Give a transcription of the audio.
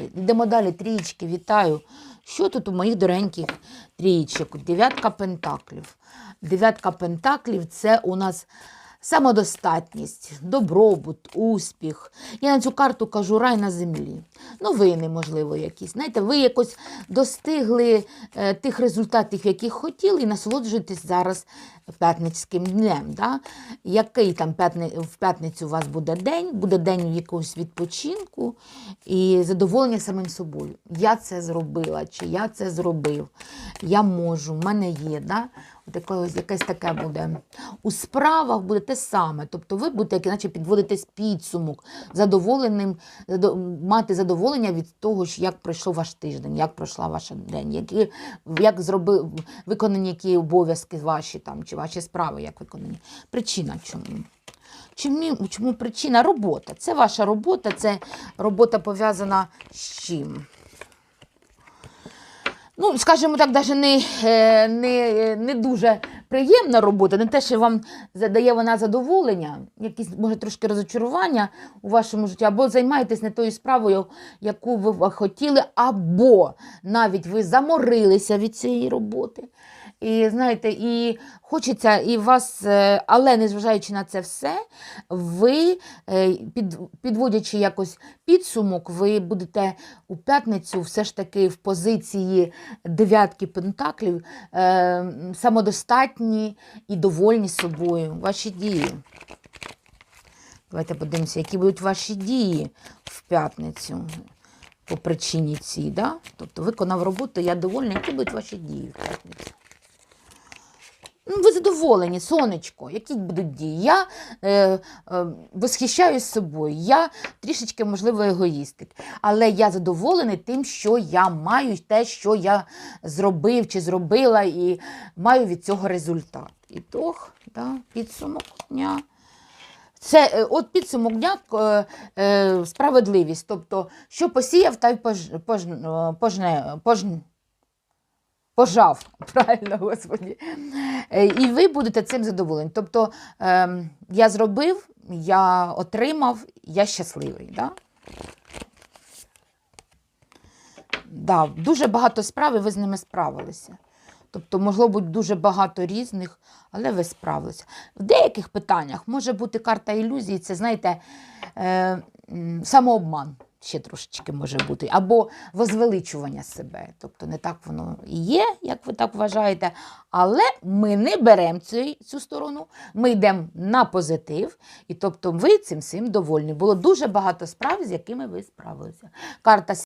ви. Йдемо далі, трієчки, вітаю. Що тут у моїх дореньких трієчок? Дев'ятка пентаклів. Дев'ятка пентаклів це у нас самодостатність, добробут, успіх. Я на цю карту кажу рай на землі. Новини, можливо, якісь. Знаєте, ви якось достигли е, тих результатів, яких хотіли, і насолоджуєтесь зараз п'ятницьким днем. Да? Який там в п'ятницю у вас буде день, буде день якогось відпочинку і задоволення самим собою. Я це зробила, чи я це зробив, я можу, в мене є. Да? Якесь таке буде. У справах буде те саме. Тобто ви будете, як іначе підводитись підсумок, задоволеним, мати задоволення від того, як пройшов ваш тиждень, як пройшла ваш день, які, як зробив, виконані які обов'язки ваші там, чи ваші справи, як виконані. Причина чому? Чому, чому причина? Робота. Це ваша робота, це робота пов'язана з чим? Ну, скажімо так, навіть не, е, не, не дуже приємна робота, не те, що вам задає вона задоволення, якісь, може, трошки розочарування у вашому житті, або займаєтесь не тою справою, яку ви хотіли, або навіть ви заморилися від цієї роботи. І знаєте, і хочеться, і вас, е, але незважаючи на це все, ви, е, під, підводячи якось підсумок, ви будете у п'ятницю все ж таки в позиції дев'ятки пентаклів е, самодостатні і довольні собою. Ваші дії. Давайте подивимося, які будуть ваші дії в п'ятницю по причині цій. Да? Тобто виконав роботу, я довольна, які будуть ваші дії в п'ятницю. Ну, ви задоволені, сонечко, які будуть дії? Я е, е, восхищаюсь собою, я трішечки, можливо, егоїстик, але я задоволений тим, що я маю, те, що я зробив чи зробила, і маю від цього результат. Ітог, да, підсумок дня. Це е, от підсумок дня е, е, справедливість. Тобто, що посіяв, та й пож, пож, е, пож, пожав. Правильно, Господі. Е, І ви будете цим задоволені. Тобто, е, я зробив, я отримав, я щасливий. Да? Да, дуже багато справ, і ви з ними справилися. Тобто, могло бути дуже багато різних, але ви справилися. В деяких питаннях може бути карта ілюзії, це, знаєте, е, самообман ще трошечки може бути, або возвеличування себе. Тобто не так воно і є, як ви так вважаєте. Але ми не беремо цю, цю сторону, ми йдемо на позитив, і тобто ви цим всім довольні. Було дуже багато справ, з якими ви справилися. Карта